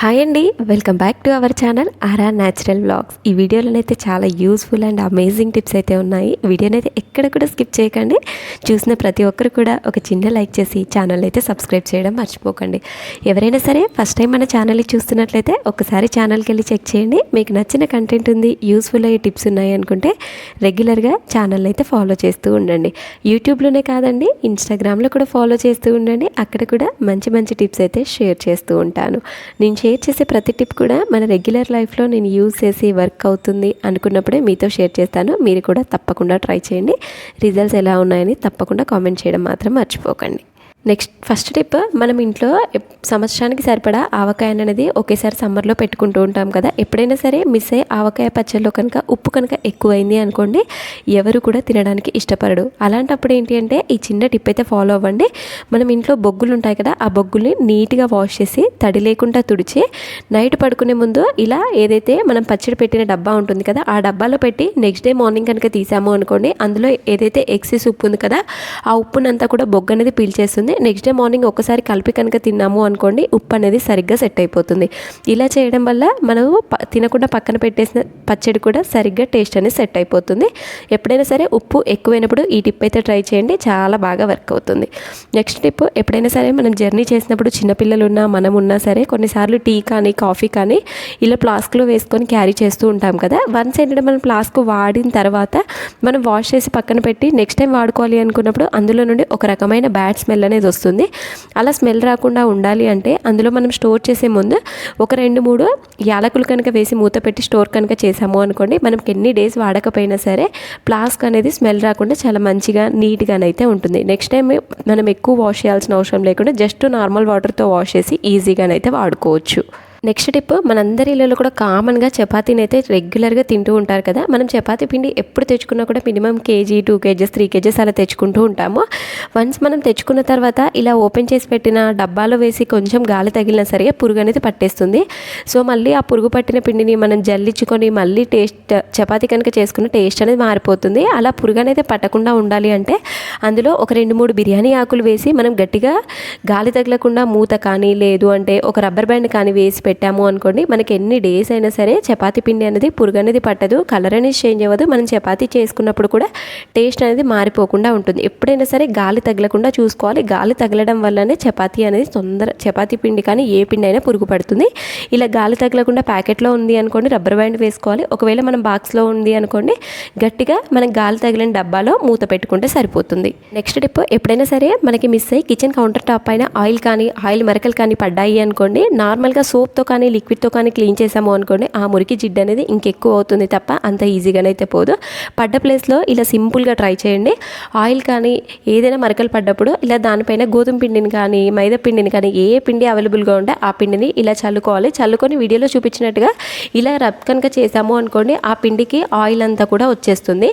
Hi అండి welcome back to our channel Aara natural blogs ఈ వీడియోలోనైతే చాలా యూస్ఫుల్ అండ్ అమేజింగ్ టిప్స్ అయితే ఉన్నాయి. వీడియోని అయితే ఎక్కడ కూడా స్కిప్ చేయకండి. చూసిన ప్రతి ఒక్కరు కూడా ఒక చిన్న లైక్ చేసి ఛానల్ అయితే సబ్స్క్రైబ్ చేయడం మర్చిపోకండి. ఎవరైనా సరే ఫస్ట్ టైం మన ఛానల్ని చూస్తున్నట్లయితే ఒకసారి ఛానల్కి వెళ్ళి చెక్ చేయండి. మీకు నచ్చిన కంటెంట్ ఉంది యూస్ఫుల్ అయ్యే టిప్స్ ఉన్నాయి అనుకుంటే రెగ్యులర్గా ఛానల్ అయితే ఫాలో చేస్తూ ఉండండి. యూట్యూబ్లోనే కాదండి ఇన్స్టాగ్రామ్లో కూడా ఫాలో చేస్తూ ఉండండి. అక్కడ కూడా మంచి మంచి టిప్స్ అయితే షేర్ చేస్తూ ఉంటాను. నేను షేర్ చేసే ప్రతి టిప్ కూడా మన రెగ్యులర్ లైఫ్లో నేను యూజ్ చేసి వర్క్ అవుతుంది అనుకున్నప్పుడే మీతో షేర్ చేస్తాను. మీరు కూడా తప్పకుండా ట్రై చేయండి. రిజల్ట్స్ ఎలా ఉన్నాయని తప్పకుండా కామెంట్ చేయడం మాత్రం మర్చిపోకండి. నెక్స్ట్ ఫస్ట్ టిప్ మనం ఇంట్లో సంవత్సరానికి సరిపడా ఆవకాయ అనేది ఒకేసారి సమ్మర్లో పెట్టుకుంటూ ఉంటాం కదా. ఎప్పుడైనా సరే మిస్ అయ్యి ఆవకాయ పచ్చళ్ళలో కనుక ఉప్పు కనుక ఎక్కువైంది అనుకోండి ఎవరు కూడా తినడానికి ఇష్టపడడు అలాంటప్పుడు ఏంటి అంటే ఈ చిన్న టిప్ అయితే ఫాలో అవ్వండి. మనం ఇంట్లో బొగ్గులు ఉంటాయి కదా ఆ బొగ్గుల్ని నీట్గా వాష్ చేసి తడి లేకుండా తుడిచి నైట్ పడుకునే ముందు ఇలా ఏదైతే మనం పచ్చడి పెట్టిన డబ్బా ఉంటుంది కదా ఆ డబ్బాలో పెట్టి నెక్స్ట్ డే మార్నింగ్ కనుక తీసాము అనుకోండి అందులో ఏదైతే ఎక్సెస్ ఉప్పు ఉంది కదా ఆ ఉప్పునంతా కూడా బొగ్గు అనేది పీల్చేస్తుంది. నెక్స్ట్ డే మార్నింగ్ ఒకసారి కలిపి కనుక తిన్నాము అనుకోండి ఉప్పు అనేది సరిగ్గా సెట్ అయిపోతుంది. ఇలా చేయడం వల్ల మనము తినకుండా పక్కన పెట్టేసిన పచ్చడి కూడా సరిగ్గా టేస్ట్ అనేది సెట్ అయిపోతుంది. ఎప్పుడైనా సరే ఉప్పు ఎక్కువైనప్పుడు ఈ టిప్ అయితే ట్రై చేయండి చాలా బాగా వర్క్ అవుతుంది. నెక్స్ట్ టిప్ ఎప్పుడైనా సరే మనం జర్నీ చేసినప్పుడు చిన్నపిల్లలు ఉన్నా మనం ఉన్నా సరే కొన్నిసార్లు టీ కానీ కాఫీ కానీ ఇలా ఫ్లాస్క్లో వేసుకొని క్యారీ చేస్తూ ఉంటాం కదా. వన్స్ ఏంటంటే మనం ఫ్లాస్క్ వాడిన తర్వాత మనం వాష్ చేసి పక్కన పెట్టి నెక్స్ట్ టైం వాడుకోవాలి అనుకున్నప్పుడు అందులో నుండి ఒక రకమైన బ్యాడ్ స్మెల్ అనేది వస్తుంది. అలా స్మెల్ రాకుండా ఉండాలి అంటే అందులో మనం స్టోర్ చేసే ముందు ఒక రెండు మూడు యాలకులు కనుక వేసి మూత పెట్టి స్టోర్ కనుక చేసాము అనుకోండి మనకి ఎన్ని డేస్ వాడకపోయినా సరే ప్లాస్క్ అనేది స్మెల్ రాకుండా చాలా మంచిగా నీట్గానైతే ఉంటుంది. నెక్స్ట్ టైం మనం ఎక్కువ వాష్ చేయాల్సిన అవసరం లేకుండా జస్ట్ నార్మల్ వాటర్తో వాష్ చేసి ఈజీగానైతే వాడుకోవచ్చు. నెక్స్ట్ టిప్ మనందరి ఇళ్ళలో కూడా కామన్గా చపాతీని అయితే రెగ్యులర్గా తింటూ ఉంటారు కదా మనం చపాతీ పిండి ఎప్పుడు తెచ్చుకున్నా కూడా minimum KG two KGs three KGs అలా తెచ్చుకుంటూ ఉంటాము. వన్స్ మనం తెచ్చుకున్న తర్వాత ఇలా ఓపెన్ చేసి పెట్టిన డబ్బాలో వేసి కొంచెం గాలి తగిలినా సరే పురుగు అనేది పట్టేస్తుంది. సో మళ్ళీ ఆ పురుగు పట్టిన పిండిని మనం జల్లించుకొని మళ్ళీ టేస్ట్ చపాతీ కనుక చేసుకున్న టేస్ట్ అనేది మారిపోతుంది. అలా పురుగు అనేది పట్టకుండా ఉండాలి అంటే అందులో ఒక రెండు మూడు బిర్యానీ ఆకులు వేసి మనం గట్టిగా గాలి తగలకుండా మూత కానీ లేదు అంటే ఒక రబ్బర్ బ్యాండ్ కానీ వేసి పెట్టి పెట్టాము అనుకోండి మనకి ఎన్ని డేస్ అయినా సరే చపాతీ పిండి అనేది పురుగు అనేది పట్టదు. కలర్ అనేది చేంజ్ అవ్వదు. మనం చపాతీ చేసుకున్నప్పుడు కూడా టేస్ట్ అనేది మారిపోకుండా ఉంటుంది. ఎప్పుడైనా సరే గాలి తగలకుండా చూసుకోవాలి. గాలి తగలడం వల్లనే చపాతీ అనేది తొందర చపాతీ పిండి కానీ ఏ పిండి అయినా పురుగు పడుతుంది. ఇలా గాలి తగలకుండా ప్యాకెట్లో ఉంది అనుకోండి రబ్బర్ బ్యాండ్ వేసుకోవాలి. ఒకవేళ మనం బాక్స్లో ఉంది అనుకోండి గట్టిగా మనకి గాలి తగిలిన డబ్బాలో మూత పెట్టుకుంటే సరిపోతుంది. నెక్స్ట్ టిప్ ఎప్పుడైనా సరే మనకి మిస్ అయ్యి కిచెన్ కౌంటర్ టాప్ పైన ఆయిల్ కానీ ఆయిల్ మరకలు కానీ పడ్డాయి అనుకోండి నార్మల్గా సోప్ సోప్తో కానీ లిక్విడ్తో కానీ క్లీన్ చేసాము అనుకోండి ఆ మురికి జిడ్డు అనేది ఇంకెక్కువ అవుతుంది తప్ప అంత ఈజీగానైతే పోదు. పడ్డ ప్లేస్లో ఇలా సింపుల్గా ట్రై చేయండి. ఆయిల్ కానీ ఏదైనా మరకలు పడ్డప్పుడు ఇలా దానిపైన గోధుమ పిండిని కానీ మైదా పిండిని కానీ ఏ పిండి అవైలబుల్గా ఉంటే ఆ పిండిని ఇలా చల్లుకోవాలి. చల్లుకొని వీడియోలో చూపించినట్టుగా ఇలా రబ్ కనుక చేసాము అనుకోండి ఆ పిండికి ఆయిల్ అంతా కూడా వచ్చేస్తుంది.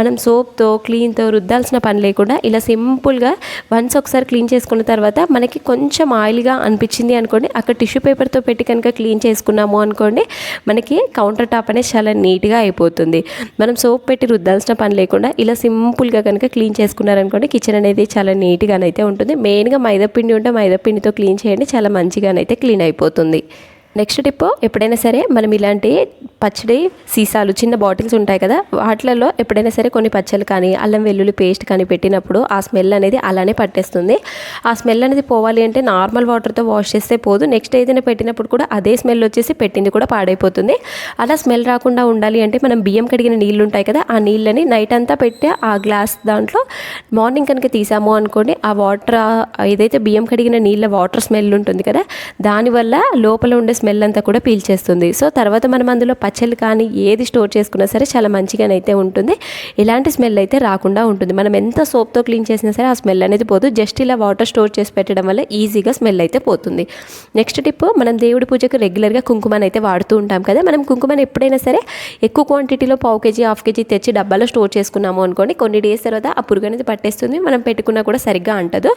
మనం సోప్తో క్లీన్తో రుద్దాల్సిన పని లేకుండా ఇలా సింపుల్గా వన్స్ ఒకసారి క్లీన్ చేసుకున్న తర్వాత మనకి కొంచెం ఆయిల్గా అనిపించింది అనుకోండి అక్కడ టిష్యూ పేపర్తో పెట్టి కనుక క్లీన్ చేసుకున్నాము అనుకోండి మనకి కౌంటర్ టాప్ అనేది చాలా నీట్గా అయిపోతుంది. మనం సోప్ పెట్టి రుద్దాల్సిన పని లేకుండా ఇలా సింపుల్గా కనుక క్లీన్ చేసుకున్నారనుకోండి కిచెన్ అనేది చాలా నీట్గానైతే ఉంటుంది. మెయిన్గా మైదా పిండి ఉంటే మైదా పిండితో క్లీన్ చేయండి చాలా మంచిగానైతే క్లీన్ అయిపోతుంది. నెక్స్ట్ టిప్ ఎప్పుడైనా సరే మనం ఇలాంటి పచ్చడి సీసాలు చిన్న బాటిల్స్ ఉంటాయి కదా వాటిలలో ఎప్పుడైనా సరే కొన్ని పచ్చళ్ళు కానీ అల్లం వెల్లుల్లి పేస్ట్ కానీ పెట్టినప్పుడు ఆ స్మెల్ అనేది అలానే పట్టేస్తుంది. ఆ స్మెల్ అనేది పోవాలి అంటే నార్మల్ వాటర్తో వాష్ చేస్తే పోదు. నెక్స్ట్ ఏదైనా పెట్టినప్పుడు కూడా అదే స్మెల్ వచ్చేసి పెట్టింది కూడా పాడైపోతుంది. అలా స్మెల్ రాకుండా ఉండాలి అంటే మనం బియ్యం కడిగిన నీళ్ళు ఉంటాయి కదా ఆ నీళ్ళని నైట్ అంతా పెట్టి ఆ గ్లాస్ దాంట్లో మార్నింగ్ కనుక తీసాము అనుకోండి ఆ వాటర్ ఏదైతే బియ్యం కడిగిన నీళ్ళ వాటర్ స్మెల్ ఉంటుంది కదా దానివల్ల లోపల ఉండే స్మెల్ అంతా కూడా పీల్చేస్తుంది సో తర్వాత మనం అందులో పచ్చళ్ళు కానీ ఏది స్టోర్ చేసుకున్నా సరే చాలా మంచిగానైతే ఉంటుంది. ఎలాంటి స్మెల్ అయితే రాకుండా ఉంటుంది. మనం ఎంత సోప్తో క్లీన్ చేసినా సరే ఆ స్మెల్ అనేది పోదు. జస్ట్ ఇలా వాటర్ స్టోర్ చేసి పెట్టడం వల్ల ఈజీగా స్మెల్ అయితే పోతుంది. నెక్స్ట్ టిప్ మనం దేవుడి పూజకు రెగ్యులర్గా కుంకుమని అయితే వాడుతూ ఉంటాం కదా. మనం కుంకుమని ఎప్పుడైనా సరే ఎక్కువ క్వాంటిటీలో పావు కేజీ హాఫ్ కేజీ తెచ్చి డబ్బాలో స్టోర్ చేసుకున్నాము అనుకోండి కొన్ని డేస్ తర్వాత ఆ పురుగు అనేది పట్టేస్తుంది. మనం పెట్టుకున్నా కూడా సరిగ్గా అంటదు.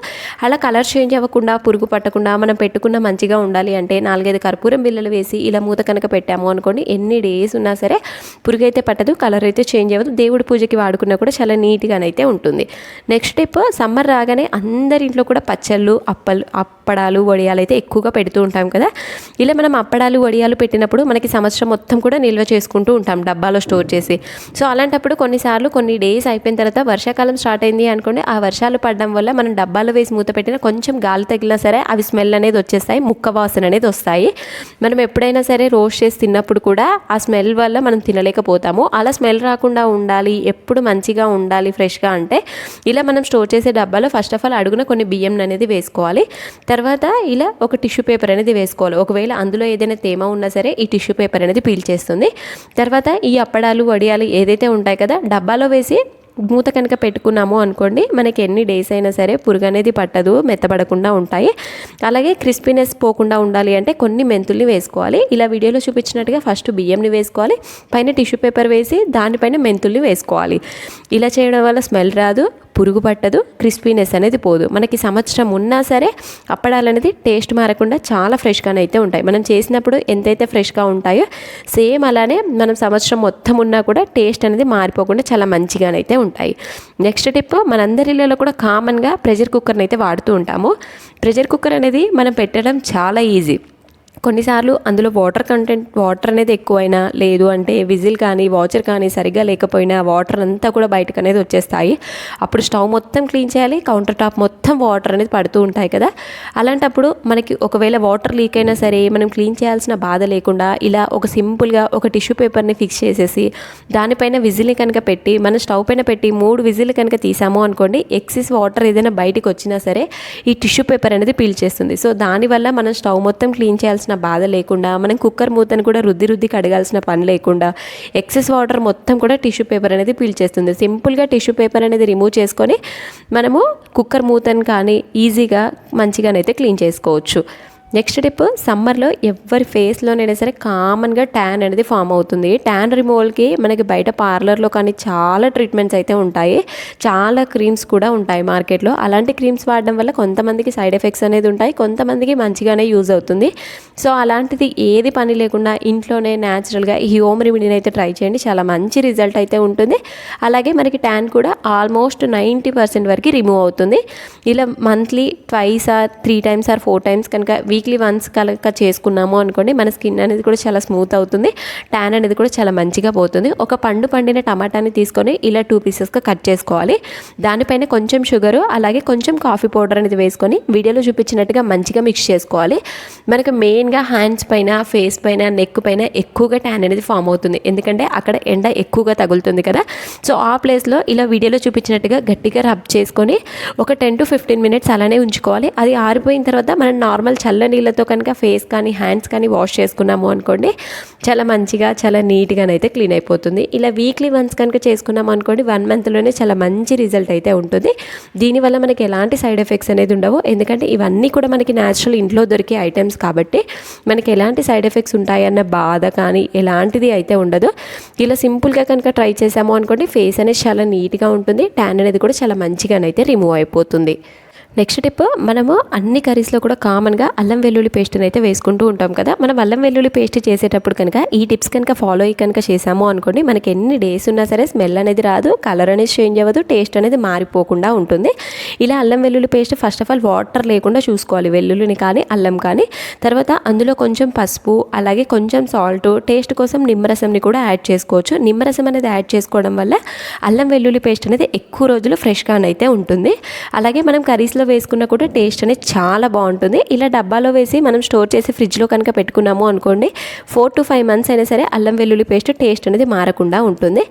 అలా కలర్ చేంజ్ అవ్వకుండా పురుగు పట్టకుండా మనం పెట్టుకున్న మంచిగా ఉండాలి అంటే నాలుగైదు కర్పూరం అల్యూమినియం బిల్లలు వేసి ఇలా మూత కనుక పెట్టాము అనుకోండి ఎన్ని డేస్ ఉన్నా సరే పురుగు అయితే పట్టదు కలర్ అయితే చేంజ్ అవ్వదు. దేవుడి పూజకి వాడుకున్నా కూడా చాలా నీట్గానైతే ఉంటుంది. నెక్స్ట్ స్టెప్ సమ్మర్ రాగానే అందరి ఇంట్లో కూడా పచ్చళ్ళు అప్పలు అప్పడాలు వడియాలు అయితే ఎక్కువగా పెడుతూ ఉంటాం కదా. ఇలా మనం అప్పడాలు వడియాలు పెట్టినప్పుడు మనకి సంవత్సరం మొత్తం కూడా నిల్వ చేసుకుంటూ ఉంటాం డబ్బాలో స్టోర్ చేసి. సో అలాంటప్పుడు కొన్నిసార్లు కొన్ని డేస్ అయిపోయిన తర్వాత వర్షాకాలం స్టార్ట్ అయింది అనుకోండి ఆ వర్షాలు పడడం వల్ల మనం డబ్బాలో వేసి మూత పెట్టిన కొంచెం గాలి తగిలినా సరే అవి స్మెల్ అనేది వచ్చేస్తాయి ముక్క వాసన అనేది వస్తాయి. మనం ఎప్పుడైనా సరే రోస్ట్ చేసి తిన్నప్పుడు కూడా ఆ స్మెల్ వల్ల మనం తినలేకపోతాము. అలా స్మెల్ రాకుండా ఉండాలి ఎప్పుడు మంచిగా ఉండాలి ఫ్రెష్గా అంటే ఇలా మనం స్టోర్ చేసే డబ్బాలో ఫస్ట్ ఆఫ్ ఆల్ అడుగున కొన్ని బియ్యం అనేది వేసుకోవాలి. తర్వాత ఇలా ఒక టిష్యూ పేపర్ అనేది వేసుకోవాలి. ఒకవేళ అందులో ఏదైనా తేమ ఉన్నా సరే ఈ టిష్యూ పేపర్ అనేది పీల్చేస్తుంది తర్వాత ఈ అప్పడాలు వడియాలు ఏదైతే ఉంటాయి కదా డబ్బాలో వేసి మూత కనుక పెట్టుకున్నాము అనుకోండి మనకి ఎన్ని డేస్ అయినా సరే పురుగు అనేది పట్టదు మెత్తబడకుండా ఉంటాయి. అలాగే క్రిస్పీనెస్ పోకుండా ఉండాలి అంటే కొన్ని మెంతుల్ని వేసుకోవాలి. ఇలా వీడియోలో చూపించినట్టుగా ఫస్ట్ బియ్యంని వేసుకోవాలి పైన టిష్యూ పేపర్ వేసి దానిపైన మెంతుల్ని వేసుకోవాలి. ఇలా చేయడం వల్ల స్మెల్ రాదు పురుగు పట్టదు క్రిస్పీనెస్ అనేది పోదు. మనకి సంవత్సరం ఉన్నా సరే అప్పడాలు అనేది టేస్ట్ మారకుండా చాలా ఫ్రెష్గానే అయితే ఉంటాయి. మనం చేసినప్పుడు ఎంతైతే ఫ్రెష్గా ఉంటాయో సేమ్ అలానే మనం సంవత్సరం మొత్తం ఉన్నా కూడా టేస్ట్ అనేది మారిపోకుండా చాలా మంచిగానైతే ఉంటాయి. నెక్స్ట్ టిప్ మనందరిలో కూడా కామన్గా ప్రెషర్ కుక్కర్ని అయితే వాడుతూ ఉంటాము. ప్రెషర్ కుక్కర్ అనేది మనం పెట్టడం చాలా ఈజీ కొన్నిసార్లు అందులో వాటర్ కంటెంట్ వాటర్ అనేది ఎక్కువైనా లేదు అంటే విజిల్ కానీ వాచర్ కానీ సరిగ్గా లేకపోయినా వాటర్ అంతా కూడా బయటకు అనేది వచ్చేస్తాయి. అప్పుడు స్టవ్ మొత్తం క్లీన్ చేయాలి కౌంటర్ టాప్ మొత్తం వాటర్ అనేది పడుతూ ఉంటాయి కదా. అలాంటప్పుడు మనకి ఒకవేళ వాటర్ లీక్ అయినా సరే మనం క్లీన్ చేయాల్సిన బాధ లేకుండా ఇలా ఒక సింపుల్గా ఒక టిష్యూ పేపర్ని ఫిక్స్ చేసేసి దానిపైన విజిల్ని కనుక పెట్టి మన స్టవ్ పైన పెట్టి మూడు విజిల్ కనుక తీసాము అనుకోండి ఎక్సెస్ వాటర్ ఏదైనా బయటకు వచ్చినా సరే ఈ టిష్యూ పేపర్ అనేది పీల్చేస్తుంది సో దానివల్ల మనం స్టవ్ మొత్తం క్లీన్ చేయాల్సిన బాధ లేకుండా మనం కుక్కర్ మూతను కూడా రుద్ది రుద్ది కడగాల్సిన పని లేకుండా ఎక్సెస్ వాటర్ మొత్తం కూడా టిష్యూ పేపర్ అనేది పీల్చేస్తుంది సింపుల్గా టిష్యూ పేపర్ అనేది రిమూవ్ చేసుకొని మనము కుక్కర్ మూతను కానీ ఈజీగా మంచిగానైతే క్లీన్ చేసుకోవచ్చు. నెక్స్ట్ టిప్ సమ్మర్లో ఎవరి ఫేస్లోనైనా సరే కామన్గా ట్యాన్ అనేది ఫామ్ అవుతుంది. ట్యాన్ రిమూవల్కి మనకి బయట పార్లర్లో కానీ చాలా ట్రీట్మెంట్స్ అయితే ఉంటాయి. చాలా క్రీమ్స్ కూడా ఉంటాయి మార్కెట్లో అలాంటి క్రీమ్స్ వాడడం వల్ల కొంతమందికి సైడ్ ఎఫెక్ట్స్ అనేది ఉంటాయి కొంతమందికి మంచిగానే యూజ్ అవుతుంది. సో అలాంటిది ఏది పని లేకుండా ఇంట్లోనే న్యాచురల్గా ఈ హోమ్ రెమెడీని అయితే ట్రై చేయండి. చాలా మంచి రిజల్ట్ అయితే ఉంటుంది. అలాగే మనకి ట్యాన్ కూడా ఆల్మోస్ట్ నైంటీ పర్సెంట్ వరకు రిమూవ్ అవుతుంది. ఇలా monthly twice or three times or four times కనుక వీక్లీ వన్స్ కనుక చేసుకున్నాము అనుకోండి మన స్కిన్ అనేది కూడా చాలా స్మూత్ అవుతుంది ట్యాన్ అనేది కూడా చాలా మంచిగా పోతుంది. ఒక పండు పండిన టమాటాని తీసుకొని ఇలా టూ పీసెస్గా కట్ చేసుకోవాలి. దానిపైన కొంచెం షుగరు అలాగే కొంచెం కాఫీ పౌడర్ అనేది వేసుకొని వీడియోలో చూపించినట్టుగా మంచిగా మిక్స్ చేసుకోవాలి. మనకు మెయిన్గా హ్యాండ్స్ పైన ఫేస్ పైన నెక్ పైన ఎక్కువగా ట్యాన్ అనేది ఫామ్ అవుతుంది. ఎందుకంటే అక్కడ ఎండ ఎక్కువగా తగులుతుంది కదా. సో ఆ ప్లేస్లో ఇలా వీడియోలో చూపించినట్టుగా గట్టిగా రబ్ చేసుకొని ఒక టెన్ టు ఫిఫ్టీన్ మినిట్స్ అలానే ఉంచుకోవాలి. అది ఆరిపోయిన తర్వాత మనం నార్మల్ చల్ల నీళ్ళతో కనుక ఫేస్ కానీ హ్యాండ్స్ కానీ వాష్ చేసుకున్నాము అనుకోండి చాలా మంచిగా చాలా నీట్గానైతే క్లీన్ అయిపోతుంది. ఇలా వీక్లీ వన్స్ కనుక చేసుకున్నాము అనుకోండి వన్ మంత్లోనే చాలా మంచి రిజల్ట్ అయితే ఉంటుంది. దీనివల్ల మనకి ఎలాంటి సైడ్ ఎఫెక్ట్స్ అనేది ఉండవు. ఎందుకంటే ఇవన్నీ కూడా మనకి న్యాచురల్ ఇంట్లో దొరికే ఐటమ్స్ కాబట్టి మనకి ఎలాంటి సైడ్ ఎఫెక్ట్స్ ఉంటాయన్న బాధ కానీ ఎలాంటిది అయితే ఉండదు. ఇలా సింపుల్గా కనుక ట్రై చేసాము అనుకోండి ఫేస్ అనేది చాలా నీట్గా ఉంటుంది ట్యాన్ అనేది కూడా చాలా మంచిగానైతే రిమూవ్ అయిపోతుంది. నెక్స్ట్ టిప్ మనము అన్ని కర్రీస్లో కూడా కామన్గా అల్లం వెల్లుల్లి పేస్ట్ని అయితే వేసుకుంటూ ఉంటాం కదా. మనం అల్లం వెల్లుల్లి పేస్ట్ చేసేటప్పుడు కనుక ఈ టిప్స్ కనుక ఫాలో అయ్యి కనుక చేసాము అనుకోండి మనకి ఎన్ని డేస్ ఉన్నా సరే స్మెల్ అనేది రాదు కలర్ అనేది చేంజ్ అవ్వదు టేస్ట్ అనేది మారిపోకుండా ఉంటుంది. ఇలా అల్లం వెల్లుల్లి paste first of all water లేకుండా చూసుకోవాలి వెల్లుల్లిని కానీ అల్లం కానీ. తర్వాత అందులో కొంచెం పసుపు అలాగే కొంచెం సాల్ట్ టేస్ట్ కోసం నిమ్మరసంని కూడా యాడ్ చేసుకోవచ్చు. నిమ్మరసం అనేది యాడ్ చేసుకోవడం వల్ల అల్లం వెల్లుల్లి పేస్ట్ అనేది ఎక్కువ రోజులు ఫ్రెష్గానైతే ఉంటుంది. అలాగే మనం కర్రీస్లో వేసుకున్నా కూడా టేస్ట్ అనేది చాలా బాగుంటుంది. ఇలా డబ్బాలో వేసి మనం స్టోర్ చేసి ఫ్రిడ్జ్లో కనుక పెట్టుకున్నాము అనుకోండి ఫోర్ టు ఫైవ్ మంత్స్ అయినా సరే అల్లం వెల్లుల్లి పేస్ట్ టేస్ట్ అనేది మారకుండా ఉంటుంది.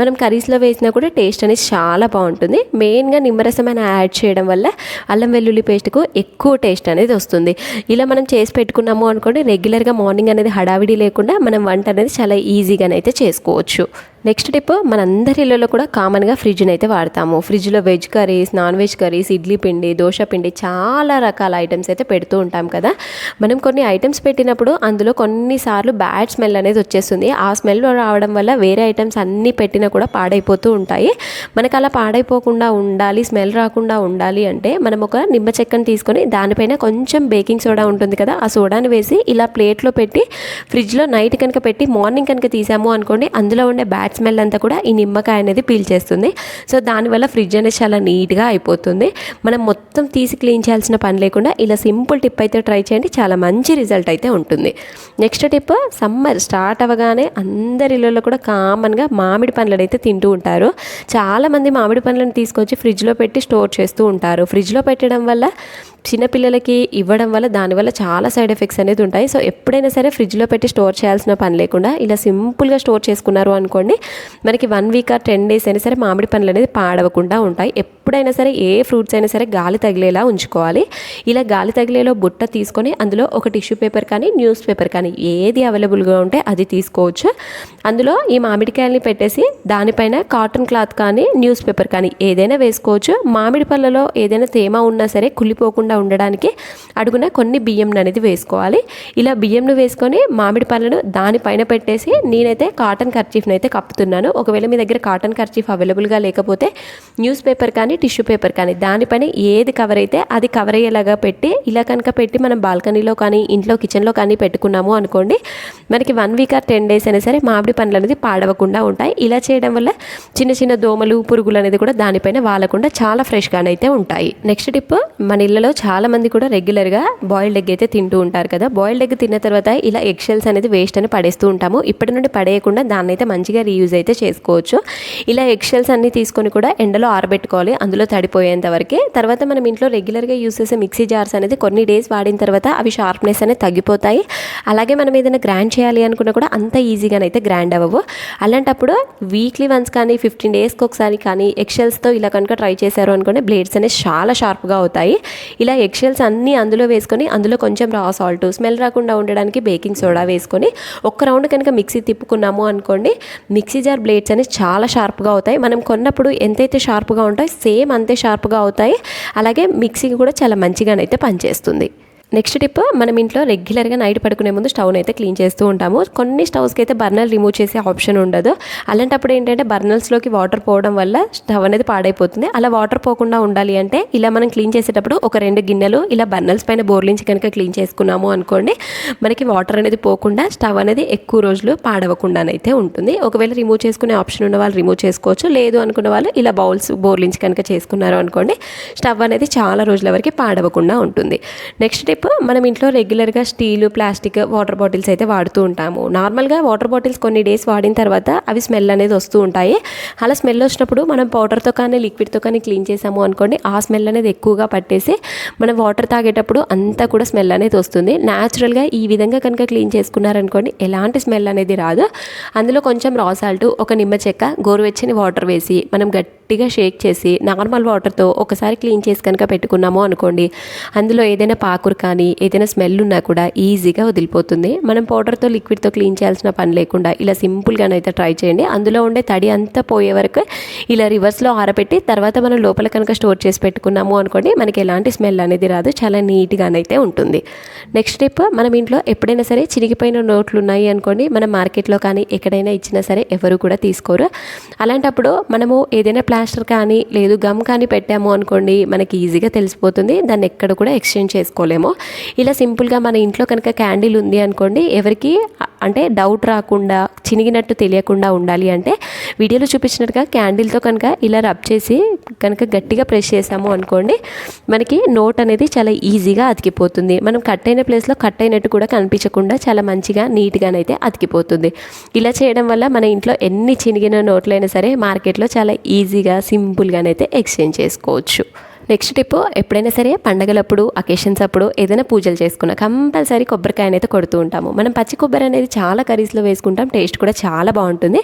మనం కర్రీస్లో వేసినా కూడా టేస్ట్ అనేది చాలా బాగుంటుంది. మెయిన్గా నిమ్మరసం అని యాడ్ చేయడం వల్ల అల్లం వెల్లుల్లి పేస్ట్కు ఎక్కువ టేస్ట్ అనేది వస్తుంది. ఇలా మనం చేసి పెట్టుకున్నాము అనుకోండి రెగ్యులర్గా మార్నింగ్ అనేది హడావిడి లేకుండా మనం వంట అనేది చాలా ఈజీగానైతే చేసుకోవచ్చు. నెక్స్ట్ టిప్ మనందరి ఇళ్ళలో కూడా కామన్గా ఫ్రిడ్జ్ని అయితే వాడతాము. ఫ్రిడ్జ్లో veg curries non veg curries idli పిండి దోశ పిండి చాలా రకాల ఐటమ్స్ అయితే పెడుతూ ఉంటాం కదా. మనం కొన్ని ఐటమ్స్ పెట్టినప్పుడు అందులో కొన్నిసార్లు బ్యాడ్ స్మెల్ అనేది వచ్చేస్తుంది. ఆ స్మెల్ రావడం వల్ల వేరే ఐటమ్స్ అన్నీ పెట్టినా కూడా పాడైపోతూ ఉంటాయి. మనకు అలా పాడైపోకుండా ఉండాలి స్మెల్ రాకుండా ఉండాలి అంటే మనం ఒక నిమ్మ చెక్కను తీసుకొని దానిపైన కొంచెం బేకింగ్ సోడా ఉంటుంది కదా ఆ సోడాని వేసి ఇలా ప్లేట్లో పెట్టి ఫ్రిడ్జ్లో నైట్ కనుక పెట్టి మార్నింగ్ కనుక తీసాము అనుకోండి అందులో ఉండే బ్యాడ్ స్మెల్ అంతా కూడా ఈ నిమ్మకాయ అనేది పీల్చేస్తుంది సో దానివల్ల ఫ్రిడ్జ్ అనేది చాలా నీట్గా అయిపోతుంది. మనం మొత్తం తీసి క్లీన్ చేయాల్సిన పని లేకుండా ఇలా సింపుల్ టిప్ అయితే ట్రై చేయండి. చాలా మంచి రిజల్ట్ అయితే ఉంటుంది. నెక్స్ట్ టిప్ సమ్మర్ స్టార్ట్ అవ్వగానే అందరి ఇళ్ళలో కూడా కామన్గా మామిడి పండ్లను అయితే తింటూ ఉంటారు. చాలామంది మామిడి పండ్లను తీసుకొచ్చి ఫ్రిడ్జ్లో పెట్టి స్టోర్ చేస్తూ ఉంటారు. ఫ్రిడ్జ్లో పెట్టడం వల్ల చిన్నపిల్లలకి ఇవ్వడం వల్ల దానివల్ల చాలా సైడ్ ఎఫెక్ట్స్ అనేది ఉంటాయి. సో ఎప్పుడైనా సరే ఫ్రిడ్జ్లో పెట్టి స్టోర్ చేయాల్సిన పని లేకుండా ఇలా సింపుల్గా స్టోర్ చేసుకున్నారు అనుకోండి మనకి one week or ten days అయినా సరే మామిడి పండ్లు అనేది పాడవకుండా ఉంటాయి. ఎప్పుడైనా సరే ఏ ఫ్రూట్స్ అయినా సరే గాలి తగిలేలా ఉంచుకోవాలి. ఇలా గాలి తగిలేలో బుట్ట తీసుకొని అందులో ఒక టిష్యూ పేపర్ కానీ న్యూస్ పేపర్ కానీ ఏది అవైలబుల్గా ఉంటే అది తీసుకోవచ్చు. అందులో ఈ మామిడికాయల్ని పెట్టేసి దానిపైన కాటన్ క్లాత్ కానీ న్యూస్ పేపర్ కానీ ఏదైనా వేసుకోవచ్చు. మామిడి పళ్ళలో ఏదైనా తేమ ఉన్నా సరే కుళ్ళిపోకుండా ఉండడానికి అడుగున కొన్ని బియ్యంను అనేది వేసుకోవాలి. ఇలా బియ్యంను వేసుకొని మామిడి పళ్ళను దానిపైన పెట్టేసి నేనైతే కాటన్ కర్చీఫ్ని అయితే కప్పుతున్నాను. ఒకవేళ మీ దగ్గర కాటన్ కర్చీఫ్ అవైలబుల్గా లేకపోతే న్యూస్ పేపర్ కానీ టిష్యూ పేపర్ కానీ దానిపైన ఏది కవర్ అయితే అది కవర్ అయ్యేలాగా పెట్టి ఇలా కనుక పెట్టి మనం బాల్కనీలో కానీ ఇంట్లో కిచెన్లో కానీ పెట్టుకున్నాము అనుకోండి మనకి one week or ten days అయినా సరే మామిడి పండ్లు అనేది పాడవకుండా ఉంటాయి. ఇలా చేయడం వల్ల చిన్న చిన్న దోమలు పురుగులు అనేది కూడా దానిపైన వాలకుండా చాలా ఫ్రెష్గానైతే ఉంటాయి. నెక్స్ట్ టిప్ మన ఇళ్ళలో చాలా మంది కూడా రెగ్యులర్గా బాయిల్డ్ ఎగ్ అయితే తింటూ ఉంటారు కదా. బాయిల్డ్ ఎగ్ తిన్న తర్వాత ఇలా ఎగ్షెల్స్ అనేది వేస్ట్ అని పడేస్తూ ఉంటాము. ఇప్పటి నుండి పడేయకుండా దాన్ని అయితే మంచిగా రీయూజ్ అయితే చేసుకోవచ్చు. ఇలా ఎగ్షెల్స్ అన్ని తీసుకొని కూడా ఎండలో ఆరబెట్టుకోవాలి. అందులో తడిపోయేంత వరకే. తర్వాత మనం ఇంట్లో రెగ్యులర్గా యూస్ చేసే మిక్సీ జార్స్ అనేది కొన్ని డేస్ వాడిన తర్వాత అవి షార్ప్నెస్ అనేది తగ్గిపోతాయి. అలాగే మనం ఏదైనా గ్రైండ్ చేయాలి అనుకున్నా కూడా అంత ఈజీగానైతే గ్రైండ్ అవ్వవు. అలాంటప్పుడు వీక్లీ వన్స్ కానీ ఫిఫ్టీన్ డేస్కి ఒకసారి కానీ ఎక్షెల్స్తో ఇలా కనుక ట్రై చేశారు అనుకోండి బ్లేడ్స్ అనేవి చాలా షార్ప్గా అవుతాయి. ఇలా ఎగ్షెల్స్ అన్నీ అందులో వేసుకొని అందులో కొంచెం రా సాల్ట్ స్మెల్ రాకుండా ఉండడానికి బేకింగ్ సోడా వేసుకొని ఒక్క రౌండ్ కనుక మిక్సీ తిప్పుకున్నాము అనుకోండి మిక్సీ జార్ బ్లేడ్స్ అనేవి చాలా షార్ప్గా అవుతాయి. మనం కొన్నప్పుడు ఎంతైతే షార్ప్గా ఉంటాయో సేమ్ అంతే షార్ప్గా అవుతాయి. అలాగే మిక్సీ కూడా చాలా మంచిగానైతే పనిచేస్తుంది. నెక్స్ట్ టిప్ మనం ఇంట్లో రెగ్యులర్గా నైట్ పడుకునే ముందు స్టవ్ని అయితే క్లీన్ చేస్తూ ఉంటాము. కొన్ని స్టవ్స్కి అయితే బర్నర్ రిమూవ్ చేసే ఆప్షన్ ఉండదు. అలాంటప్పుడు ఏంటంటే బర్నర్స్లోకి వాటర్ పోవడం వల్ల స్టవ్ అనేది పాడైపోతుంది. అలా వాటర్ పోకుండా ఉండాలి అంటే ఇలా మనం క్లీన్ చేసేటప్పుడు ఒక రెండు గిన్నెలు ఇలా బర్నర్స్ పైన బోర్లించి కనుక క్లీన్ చేసుకున్నాము అనుకోండి మనకి వాటర్ అనేది పోకుండా స్టవ్ అనేది ఎక్కువ రోజులు పాడవకుండానైతే ఉంటుంది. ఒకవేళ రిమూవ్ చేసుకునే ఆప్షన్ ఉన్న వాళ్ళు రిమూవ్ చేసుకోవచ్చు. లేదు అనుకున్న వాళ్ళు ఇలా బౌల్స్ బోర్లించి కనుక చేసుకున్నారు అనుకోండి స్టవ్ అనేది చాలా రోజుల వరకు పాడవకుండా ఉంటుంది. నెక్స్ట్ టిప్ మనం ఇంట్లో రెగ్యులర్గా స్టీలు ప్లాస్టిక్ వాటర్ బాటిల్స్ అయితే వాడుతూ ఉంటాము. నార్మల్గా వాటర్ బాటిల్స్ కొన్ని డేస్ వాడిన తర్వాత అవి స్మెల్ అనేది వస్తూ ఉంటాయి. అలా స్మెల్ వచ్చినప్పుడు మనం పౌడర్తో కానీ లిక్విడ్తో కానీ క్లీన్ చేసాము అనుకోండి ఆ స్మెల్ అనేది ఎక్కువగా పట్టేసి మనం వాటర్ తాగేటప్పుడు అంతా కూడా స్మెల్ అనేది వస్తుంది. న్యాచురల్గా ఈ విధంగా కనుక క్లీన్ చేసుకున్నారనుకోండి ఎలాంటి స్మెల్ అనేది రాదు. అందులో కొంచెం రాసాల్ట్ ఒక నిమ్మ చెక్క గోరువెచ్చని వాటర్ వేసి మనం గట్టి గట్టిగా షేక్ చేసి నార్మల్ వాటర్తో ఒకసారి క్లీన్ చేసి కనుక పెట్టుకున్నాము అనుకోండి అందులో ఏదైనా పాకురు కానీ ఏదైనా స్మెల్ ఉన్నా కూడా ఈజీగా వదిలిపోతుంది. మనం పౌడర్తో లిక్విడ్తో క్లీన్ చేయాల్సిన పని లేకుండా ఇలా సింపుల్గానైతే ట్రై చేయండి. అందులో ఉండే తడి అంతా పోయే వరకు ఇలా రివర్స్లో ఆరబెట్టి తర్వాత మనం లోపల కనుక స్టోర్ చేసి పెట్టుకున్నాము అనుకోండి మనకి ఎలాంటి స్మెల్ అనేది రాదు. చాలా నీట్గానైతే ఉంటుంది. నెక్స్ట్ స్టెప్ మనం ఇంట్లో ఎప్పుడైనా సరే చిరిగిపోయిన నోట్లు ఉన్నాయి అనుకోండి మనం మార్కెట్లో కానీ ఎక్కడైనా ఇచ్చినా సరే ఎవరు కూడా తీసుకోరు. అలాంటప్పుడు మనము ఏదైనా ప్లాస్టర్ కానీ లేదు గమ్ కానీ పెట్టాము అనుకోండి మనకి ఈజీగా తెలిసిపోతుంది. దాన్ని ఎక్కడ కూడా ఎక్స్చేంజ్ చేసుకోలేము. ఇలా సింపుల్గా మన ఇంట్లో కనుక క్యాండిల్ ఉంది అనుకోండి ఎవరికి అంటే డౌట్ రాకుండా చినిగినట్టు తెలియకుండా ఉండాలి అంటే వీడియోలో చూపించినట్టుగా క్యాండిల్తో కనుక ఇలా రబ్ చేసి కనుక గట్టిగా ప్రెస్ చేసాము అనుకోండి మనకి నోట్ అనేది చాలా ఈజీగా అతికిపోతుంది. మనం కట్ అయిన ప్లేస్లో కట్ అయినట్టు కూడా కనిపించకుండా చాలా మంచిగా నీట్గానైతే అతికిపోతుంది. ఇలా చేయడం వల్ల మన ఇంట్లో ఎన్ని చినిగిన నోట్లైనా సరే మార్కెట్లో చాలా ఈజీగా సింపుల్గానైతే ఎక్స్చేంజ్ చేసుకోవచ్చు. నెక్స్ట్ టిప్ ఎప్పుడైనా సరే పండగలప్పుడు అకేషన్స్ అప్పుడు ఏదైనా పూజలు చేసుకున్నా కంపల్సరీ కొబ్బరికాయనైతే అయితే కొడుతూ ఉంటాము. మనం పచ్చి కొబ్బరి అనేది చాలా కర్రీస్లో వేసుకుంటాం. టేస్ట్ కూడా చాలా బాగుంటుంది.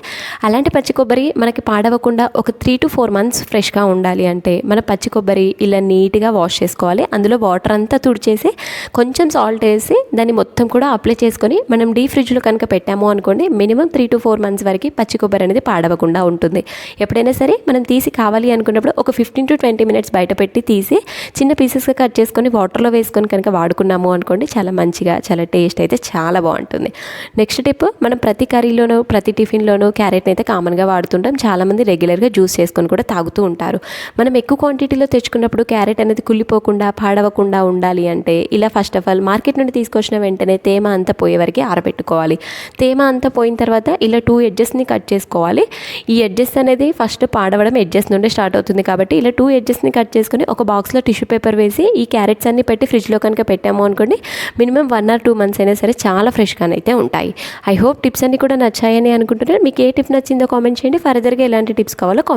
అలాంటి పచ్చి కొబ్బరి మనకి పాడవకుండా ఒక త్రీ టు ఫోర్ మంత్స్ ఫ్రెష్గా ఉండాలి అంటే మన పచ్చి కొబ్బరి ఇలా నీట్గా వాష్ చేసుకోవాలి. అందులో వాటర్ అంతా తుడిచేసి కొంచెం సాల్ట్ వేసి దాన్ని మొత్తం కూడా అప్లై చేసుకొని మనం డీ ఫ్రిడ్జ్లో కనుక పెట్టాము అనుకోండి minimum three to four months వరకు పచ్చి కొబ్బరి అనేది పాడవకుండా ఉంటుంది. ఎప్పుడైనా సరే మనం తీసి కావాలి అనుకున్నప్పుడు ఒక ఫిఫ్టీన్ టు ట్వంటీ మినిట్స్ బయట పెట్టి తీసి చిన్న పీసెస్గా కట్ చేసుకొని వాటర్లో వేసుకొని కనుక వాడుకున్నాము అనుకోండి చాలా మంచిగా చాలా టేస్ట్ అయితే చాలా బాగుంటుంది. నెక్స్ట్ టిప్ మనం ప్రతి కర్రీలోనూ ప్రతి టిఫిన్లోనూ క్యారెట్ని అయితే కామన్గా వాడుతుంటాం. చాలామంది రెగ్యులర్గా జ్యూస్ చేసుకొని కూడా తాగుతూ ఉంటారు. మనం ఎక్కువ క్వాంటిటీలో తెచ్చుకున్నప్పుడు క్యారెట్ అనేది కుళ్ళిపోకుండా పాడవకుండా ఉండాలి అంటే ఇలా ఫస్ట్ ఆఫ్ ఆల్ మార్కెట్ నుండి తీసుకొచ్చిన వెంటనే తేమ అంతా పోయే వరకు ఆరబెట్టుకోవాలి. తేమ అంతా పోయిన తర్వాత ఇలా టూ ఎడ్జెస్ని కట్ చేసుకోవాలి. ఈ ఎడ్జెస్ అనేది ఫస్ట్ పాడవడం ఎడ్జెస్ నుండి స్టార్ట్ అవుతుంది కాబట్టి ఇలా టూ ఎడ్జెస్ని కట్ చేసుకొని ఒక బాక్స్లో టిష్యూ పేపర్ వేసి ఈ క్యారెట్స్ అన్ని పెట్టి ఫ్రిడ్జ్లో కనుక పెట్టాము అనుకోండి minimum one or two months అయినా సరే చాలా ఫ్రెష్గానైతే ఉంటాయి. ఐ హోప్ టిప్స్ అన్ని కూడా నచ్చాయని అనుకుంటున్నాను. మీకు ఏ టిప్ నచ్చిందో కామెంట్ చేయండి. ఫర్దర్గా ఎలాంటి టిప్స్ కావాలో కామెంట్